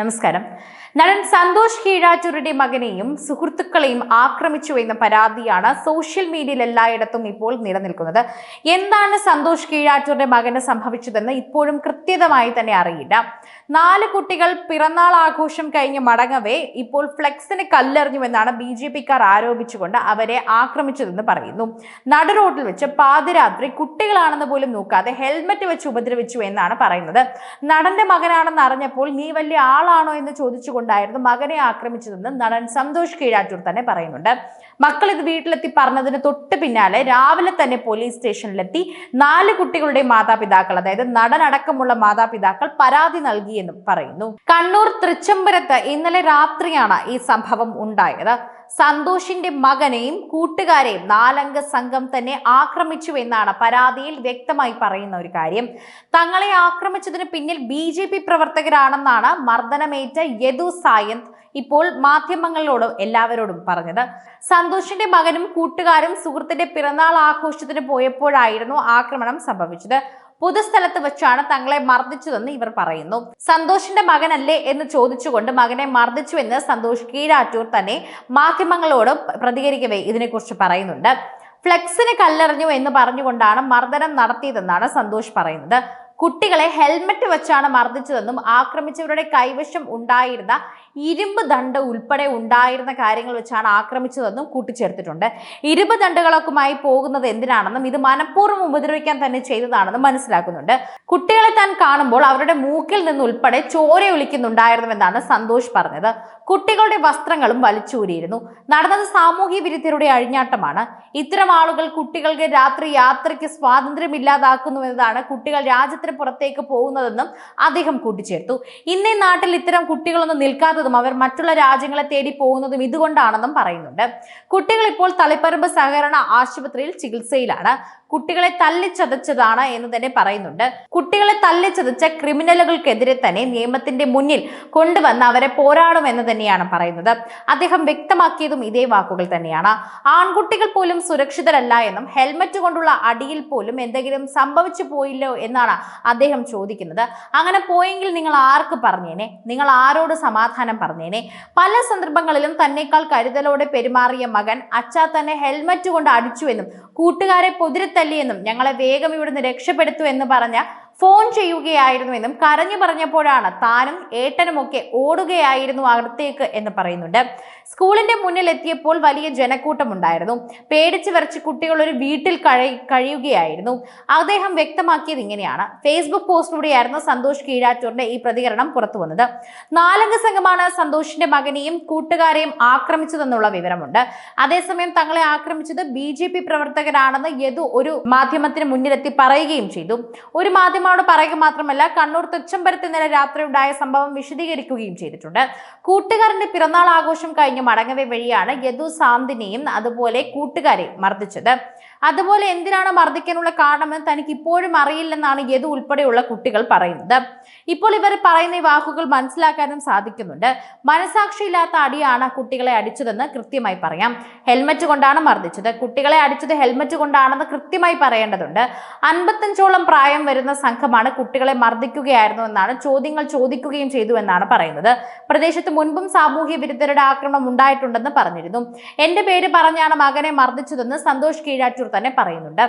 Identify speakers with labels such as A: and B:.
A: നമസ്കാരം. നടൻ സന്തോഷ് കീഴാറ്റൂരുടെ മകനെയും സുഹൃത്തുക്കളെയും ആക്രമിച്ചു എന്ന പരാതിയാണ് സോഷ്യൽ മീഡിയയിൽ എല്ലായിടത്തും ഇപ്പോൾ നിലനിൽക്കുന്നത്. എന്താണ് സന്തോഷ് കീഴാറ്റൂരിന്റെ മകന് സംഭവിച്ചതെന്ന് ഇപ്പോഴും കൃത്യതമായി തന്നെ അറിയില്ല. നാല് കുട്ടികൾ പിറന്നാൾ ആഘോഷം കഴിഞ്ഞ് മടങ്ങവേ ഇപ്പോൾ ഫ്ലെക്സിന് കല്ലെറിഞ്ഞുവെന്നാണ് ബി ജെ പിക്കാർ ആരോപിച്ചുകൊണ്ട് അവരെ ആക്രമിച്ചതെന്ന് പറയുന്നു. നടുറോഡിൽ വെച്ച് പാതിരാത്രി കുട്ടികളാണെന്ന് പോലും നോക്കാതെ ഹെൽമറ്റ് വെച്ച് ഉപദ്രവിച്ചു എന്നാണ് പറയുന്നത്. നടന്റെ മകനാണെന്ന് അറിഞ്ഞപ്പോൾ നീ വലിയ ആളാണോ എന്ന് ചോദിച്ചുകൊണ്ടായിരുന്നു മകനെ ആക്രമിച്ചതെന്ന് നടൻ സന്തോഷ് കീഴാറ്റൂർ തന്നെ പറയുന്നുണ്ട്. മക്കൾ ഇത് വീട്ടിലെത്തി പറഞ്ഞതിന് തൊട്ട് പിന്നാലെ രാവിലെ തന്നെ പോലീസ് സ്റ്റേഷനിലെത്തി നാല് കുട്ടികളുടെ മാതാപിതാക്കൾ അതായത് നടനടക്കമുള്ള മാതാപിതാക്കൾ പരാതി നൽകിയെന്നും പറയുന്നു. കണ്ണൂർ തൃച്ചംബരത്ത് ഇന്നലെ രാത്രിയാണ് ഈ സംഭവം ഉണ്ടായത്. സന്തോഷിന്റെ മകനെയും കൂട്ടുകാരെയും നാലംഗ സംഘം തന്നെ ആക്രമിച്ചു എന്നാണ് പരാതിയിൽ വ്യക്തമായി പറയുന്ന ഒരു കാര്യം. തങ്ങളെ ആക്രമിച്ചതിന് പിന്നിൽ ബി ജെ പി പ്രവർത്തകരാണെന്നാണ് മർദ്ദനമേറ്റ യദു സായന്ത് ഇപ്പോൾ മാധ്യമങ്ങളോട് എല്ലാവരോടും പറഞ്ഞത്. സന്തോഷിന്റെ മകനും കൂട്ടുകാരും സുഹൃത്തിന്റെ പിറന്നാൾ ആഘോഷത്തിന് പോയപ്പോഴായിരുന്നു ആക്രമണം സംഭവിച്ചത്. പൊതുസ്ഥലത്ത് വെച്ചാണ് തങ്ങളെ മർദ്ദിച്ചതെന്ന് ഇവർ പറയുന്നു. സന്തോഷിന്റെ മകനല്ലേ എന്ന് ചോദിച്ചുകൊണ്ട് മകനെ മർദ്ദിച്ചുവെന്ന് സന്തോഷ് കീഴാറ്റൂർ തന്നെ മാധ്യമങ്ങളോട് പ്രതികരിക്കവേ ഇതിനെക്കുറിച്ച് പറയുന്നുണ്ട്. ഫ്ലെക്സിന് കല്ലെറിഞ്ഞു എന്ന് പറഞ്ഞുകൊണ്ടാണ് മർദ്ദനം നടത്തിയതെന്നാണ് സന്തോഷ് പറയുന്നത്. കുട്ടികളെ ഹെൽമറ്റ് വെച്ചാണ് മർദ്ദിച്ചതെന്നും ആക്രമിച്ചവരുടെ കൈവശം ഉണ്ടായിരുന്ന ഇരുമ്പ് ദണ്ട് ഉൾപ്പെടെ ഉണ്ടായിരുന്ന കാര്യങ്ങൾ വെച്ചാണ് ആക്രമിച്ചതെന്നും കൂട്ടിച്ചേർത്തിട്ടുണ്ട്. ഇരുമ്പ് ദണ്ടുകളൊക്കെമായി പോകുന്നത് എന്തിനാണെന്നും ഇത് മനഃപൂർവം ഉപദ്രവിക്കാൻ തന്നെ ചെയ്തതാണെന്നും മനസ്സിലാക്കുന്നുണ്ട്. കുട്ടികളെ താൻ കാണുമ്പോൾ അവരുടെ മൂക്കിൽ നിന്ന് ഉൾപ്പെടെ ചോര ഒലിക്കുന്നുണ്ടായിരുന്നുവെന്നാണ് സന്തോഷ് പറഞ്ഞത്. കുട്ടികളുടെ വസ്ത്രങ്ങളും വലിച്ചൂരിയിരുന്നു. നടന്നത് സാമൂഹ്യ വിരുദ്ധരുടെ അഴിഞ്ഞാട്ടമാണ്. ഇത്തരം ആളുകൾ കുട്ടികൾക്ക് രാത്രി യാത്രയ്ക്ക് സ്വാതന്ത്ര്യം ഇല്ലാതാക്കുന്നുവെന്നതാണ് കുട്ടികൾ രാജ്യത്തിന് പുറത്തേക്ക് പോകുന്നതെന്നും അദ്ദേഹം കൂട്ടിച്ചേർത്തു. ഇന്നേ നാട്ടിൽ ഇത്തരം കുട്ടികളൊന്നും നിൽക്കാത്തതും അവർ മറ്റുള്ള രാജ്യങ്ങളെ തേടി പോകുന്നതും ഇതുകൊണ്ടാണെന്നും പറയുന്നുണ്ട്. കുട്ടികൾ ഇപ്പോൾ തളിപ്പറമ്പ് സഹകരണ ആശുപത്രിയിൽ ചികിത്സയിലാണ്. കുട്ടികളെ തല്ലിച്ചതച്ചതാണ് എന്ന് തന്നെ പറയുന്നുണ്ട്. കുട്ടികളെ തല്ലിച്ചതച്ച ക്രിമിനലുകൾക്കെതിരെ തന്നെ നിയമത്തിന്റെ മുന്നിൽ കൊണ്ടുവന്ന് അവരെ പോരാടുമെന്ന് തന്നെയാണ് പറയുന്നത്. അദ്ദേഹം വ്യക്തമാക്കിയതും ഇതേ വാക്കുകൾ തന്നെയാണ്. ആൺകുട്ടികൾ പോലും സുരക്ഷിതരല്ല എന്നും ഹെൽമറ്റ് കൊണ്ടുള്ള അടിയിൽ പോലും എന്തെങ്കിലും സംഭവിച്ചു പോയില്ലോ എന്നാണ് അദ്ദേഹം ചോദിക്കുന്നത് അങ്ങനെ പോയെങ്കിൽ നിങ്ങൾ ആർക്ക് പറഞ്ഞേനെ? നിങ്ങൾ ആരോട് സമാധാനം പറഞ്ഞേനെ? പല സന്ദർഭങ്ങളിലും തന്നെക്കാൾ കരുതലോടെ പെരുമാറിയ മകൻ അച്ഛാ തന്നെ ഹെൽമറ്റ് കൊണ്ട് അടിച്ചു അടിച്ചുവെന്നും കൂട്ടുകാരെ പൊതിരത്തല്ലിയെന്നും ഞങ്ങളെ വേഗം ഇവിടുന്ന് രക്ഷപ്പെടുത്തു എന്ന് പറഞ്ഞ ഫോൺ ചെയ്യുകയായിരുന്നുവെന്നും കരഞ്ഞു പറഞ്ഞപ്പോഴാണ് താനും ഏട്ടനുമൊക്കെ ഓടുകയായിരുന്നു അകത്തേക്ക് എന്ന് പറയുന്നുണ്ട്. സ്കൂളിന്റെ മുന്നിൽ എത്തിയപ്പോൾ വലിയ ജനക്കൂട്ടമുണ്ടായിരുന്നു. പേടിച്ച് വരച്ച് കുട്ടികൾ ഒരു വീട്ടിൽ കഴി കഴിയുകയായിരുന്നു. അദ്ദേഹം വ്യക്തമാക്കിയത് ഇങ്ങനെയാണ്. ഫേസ്ബുക്ക് പോസ്റ്റിലൂടെയായിരുന്നു സന്തോഷ് കീഴാറ്റൂറിന്റെ ഈ പ്രതികരണം പുറത്തു വന്നത്. നാലംഗ സംഘമാണ് സന്തോഷിന്റെ മകനെയും കൂട്ടുകാരെയും ആക്രമിച്ചതെന്നുള്ള വിവരമുണ്ട്. അതേസമയം തങ്ങളെ ആക്രമിച്ചത് ബി പ്രവർത്തകരാണെന്ന് യദു ഒരു മാധ്യമത്തിന് മുന്നിലെത്തി പറയുകയും ചെയ്തു. ഒരു മാധ്യമ മാധ്യമങ്ങളോട് പറയുക മാത്രമല്ല കണ്ണൂർ തുച്ചമ്പരത്ത് ഇന്നലെ രാത്രി ഉണ്ടായ സംഭവം വിശദീകരിക്കുകയും ചെയ്തിട്ടുണ്ട്. കൂട്ടുകാരന്റെ പിറന്നാൾ ആഘോഷം കഴിഞ്ഞ് മടങ്ങവേ വഴിയാണ് യദു സാന്തിനെയും അതുപോലെ കൂട്ടുകാരെ മർദ്ദിച്ചത്. അതുപോലെ എന്തിനാണ് മർദ്ദിക്കാനുള്ള കാരണമെന്ന് തനിക്ക് ഇപ്പോഴും അറിയില്ലെന്നാണ് യദു ഉൾപ്പെടെയുള്ള കുട്ടികൾ പറയുന്നത്. ഇപ്പോൾ ഇവർ പറയുന്ന വാക്കുകൾ മനസ്സിലാക്കാനും സാധിക്കുന്നുണ്ട്. മനസാക്ഷിയില്ലാത്ത അടിയാണ് കുട്ടികളെ അടിച്ചതെന്ന് കൃത്യമായി പറയാം. ഹെൽമറ്റ് കൊണ്ടാണ് മർദ്ദിച്ചത്. കുട്ടികളെ അടിച്ചത് ഹെൽമറ്റ് കൊണ്ടാണെന്ന് കൃത്യമായി പറയേണ്ടതുണ്ട്. അൻപത്തഞ്ചോളം പ്രായം വരുന്ന സംഘമാണ് കുട്ടികളെ മർദ്ദിക്കുകയായിരുന്നു എന്നാണ് ചോദ്യങ്ങൾ ചോദിക്കുകയും ചെയ്തു എന്നാണ് പറയുന്നത്. പ്രദേശത്ത് മുൻപും സാമൂഹ്യ വിരുദ്ധരുടെ ആക്രമണം ഉണ്ടായിട്ടുണ്ടെന്ന് പറഞ്ഞിരുന്നു. എന്റെ പേര് പറഞ്ഞാണ് മകനെ മർദ്ദിച്ചതെന്ന് സന്തോഷ് കീഴാറ്റൂർ തന്നെ പറയുന്നുണ്ട്.